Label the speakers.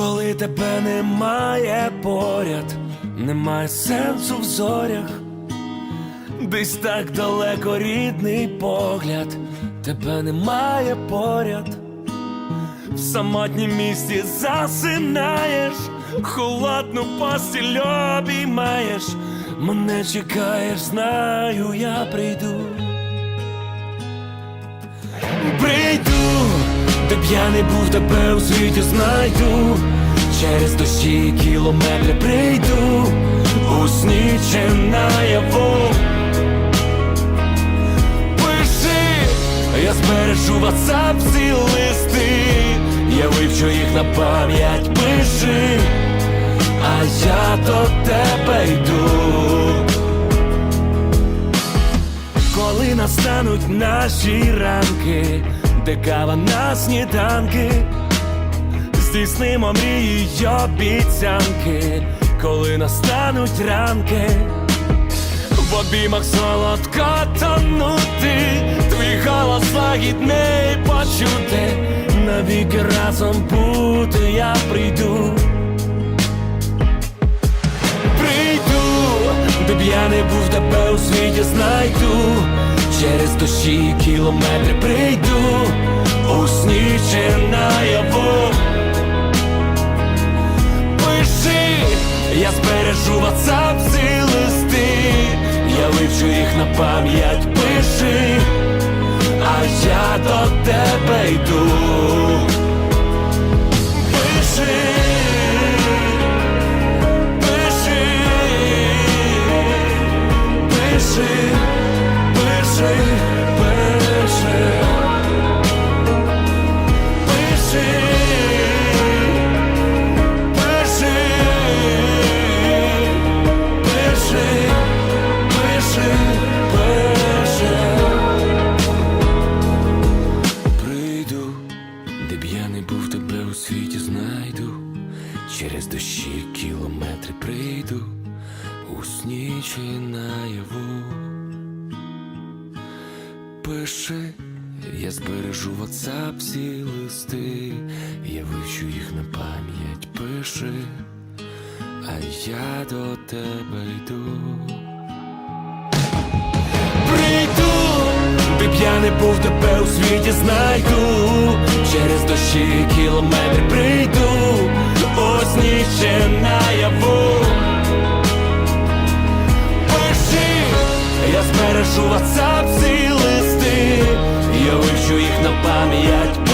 Speaker 1: Коли тебе немає поряд, немає сенсу в зорях, десь так далеко рідний погляд, тебе немає поряд, в самотнім місті засинаєш, холодну постіль обіймаєш, мене чекаєш, знаю, я прийду. Я не був, тебе у світі знайду. Через дощі кілометри прийду, у сні чи наяву. Пиши, я збережу WhatsApp всі листи, я вивчу їх на пам'ять, пиши, а я до тебе йду. Коли настануть наші ранки, де кава на сніданки, здійснимо мрії й обіцянки, коли настануть ранки, в обіймах солодко тонути, твій голос лагідний почути, навіки разом бути я прийду. Прийду, де б я не був, тебе у світі знайду. Через дощі кілометри прийду, у сні чи наяву. Пиши, я збережу всі листи, я вивчу їх на пам'ять, пиши, а я до тебе йду. Через дощі кілометри прийду, у сні чи наяву. Пиши, я збережу WhatsApp всі листи, я вивчу їх на пам'ять, пиши, а я до тебе йду. Прийду, де б я не був, тебе у світі знайду. Через дощі кілометри прийду, бережу ватсап ці листи, я вивчу їх на пам'ять.